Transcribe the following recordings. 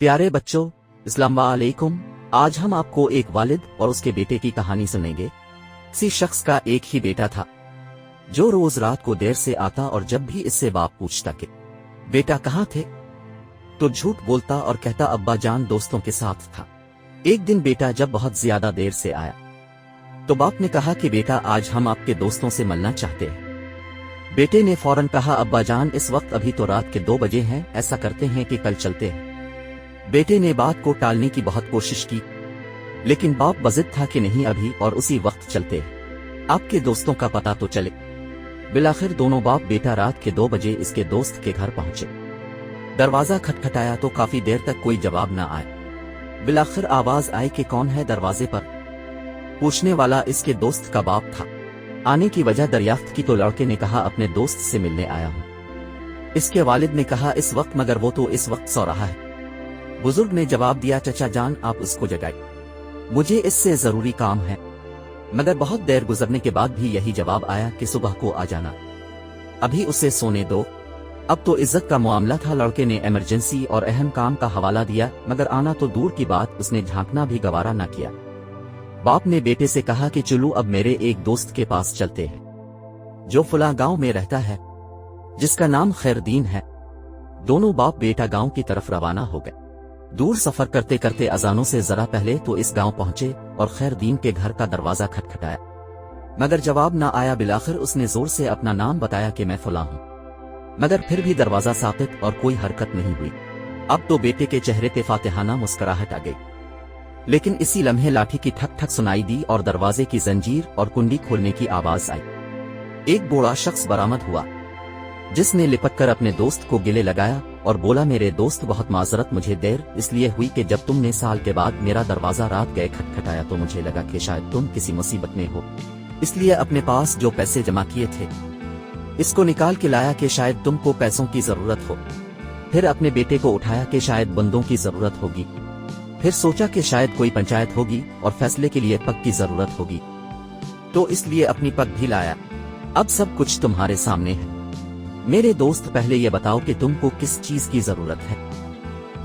प्यारे बच्चों इस्लाम आज हम आपको एक वालिद और उसके बेटे की कहानी सुनेंगे। किसी शख्स का एक ही बेटा था, जो रोज रात को देर से आता और जब भी इससे बाप पूछता कि, बेटा कहाँ थे? तो झूठ बोलता और कहता, अब्बा जान दोस्तों के साथ था। एक दिन बेटा जब बहुत ज़्यादा देर से आया तो बाप ने कहा कि बेटा, आज हम आपके दोस्तों से मिलना चाहते हैं। बेटे ने फ़ौरन कहा, अब्बा जान, इस वक्त अभी तो रात के दो बजे हैं, ऐसा करते हैं कि कल चलते हैं। बेटे ने बात को टालने की बहुत कोशिश की, लेकिन बाप बजिद था कि नहीं अभी और उसी वक्त चलते। हैं आपके दोस्तों का पता तो चले। बिलाखिर दोनों बाप बेटा रात के दो बजे इसके दोस्त के घर पहुँचे। दरवाज़ा खटखटाया तो काफ़ी देर तक कोई जवाब न आए बिलाखिर आवाज़ आई कि कौन है दरवाजे पर? पूछने वाला इसके दोस्त का बाप था। आने की वजह दरियाफ्त की तो लड़के ने कहा, अपने दोस्त से मिलने आया हूँ। इसके वालिद ने कहा, इस वक्त मगर वो तो इस वक्त सो रहा है। बुज़ुर्ग ने जवाब दिया, चचा जान, आप उसको जगाए मुझे इससे ज़रूरी काम है। मगर बहुत देर गुजरने के बाद भी यही जवाब आया कि सुबह को आ जाना। अभी उसे सोने दो। अब तो इज़्ज़त का मामला था, लड़के ने इमरजेंसी और अहम काम का हवाला दिया, मगर आना तो दूर की बात, उसने झांकना भी गवारा न किया। बाप ने बेटे से कहा कि, चलो, अब मेरे एक दोस्त के पास चलते हैं, जो फुला गाँव में रहता है, जिसका नाम खैरदीन है। दोनों बाप बेटा गाँव की तरफ़ रवाना हो गए। दूर सफ़र करते करते अजानों से जरा पहले तो इस गाँव पहुँचे और खैरदीन के घर का दरवाज़ा खटखटाया। मगर जवाब न आया बिलाखिर उसने ज़ोर से अपना नाम बताया कि मैं फुला हूँ। मगर फिर भी दरवाज़ा साकित और कोई हरकत नहीं हुई। अब तो बेटे के चेहरे पे फातिहाना मुस्कुराहट आ गई। लेकिन इसी लम्हे लाठी की ठक ठक सुनाई दी और दरवाजे की जंजीर और कुंडी खोलने की आवाज़ आई। एक बूढ़ा शख्स बरामद हुआ, जिसने लिपट कर अपने दोस्त को गिले लगाया और बोला, मेरे दोस्त, बहुत माजरत, मुझे देर इसलिए हुई कि जब तुमने साल के बाद मेरा दरवाज़ा रात गए खटखटाया तो मुझे लगा कि शायद तुम किसी मुसीबत में हो। इसलिए अपने पास जो पैसे जमा किए थे, इसको निकाल के लाया कि शायद तुमको पैसों की ज़रूरत हो। फिर अपने बेटे को उठाया कि शायद बंदों की ज़रूरत होगी। फिर सोचा कि शायद कोई पंचायत होगी और फैसले के लिए पग की ज़रूरत होगी। तो इसलिए अपनी पग भी लाया। अब सब कुछ तुम्हारे सामने है। मेरे दोस्त, पहले ये बताओ कि तुमको किस चीज़ की ज़रूरत है?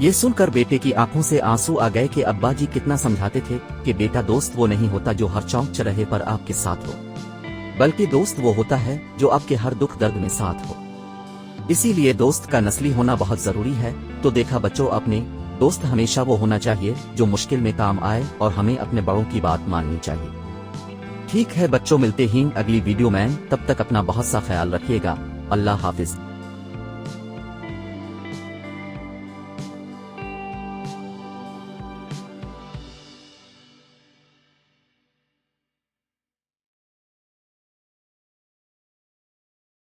ये सुनकर बेटे की आँखों से आँसू आ गए कि अब्बा जी कितना समझाते थे कि बेटा दोस्त वो नहीं होता जो हर चौंक चरहे पर आपके साथ हो, बल्कि दोस्त वो होता है जो आपके हर दुख दर्द में साथ हो। इसीलिए दोस्त का नस्ली होना बहुत ज़रूरी है। तो देखा बच्चों, अपने दोस्त हमेशा वो होना चाहिए जो मुश्किल में काम आए और हमें अपने बड़ों की बात माननी चाहिए। ठीक है बच्चों, मिलते ही अगली वीडियो में। तब तक अपना बहुत सा ख्याल रखिएगा। আল্লাহ হাফিজ।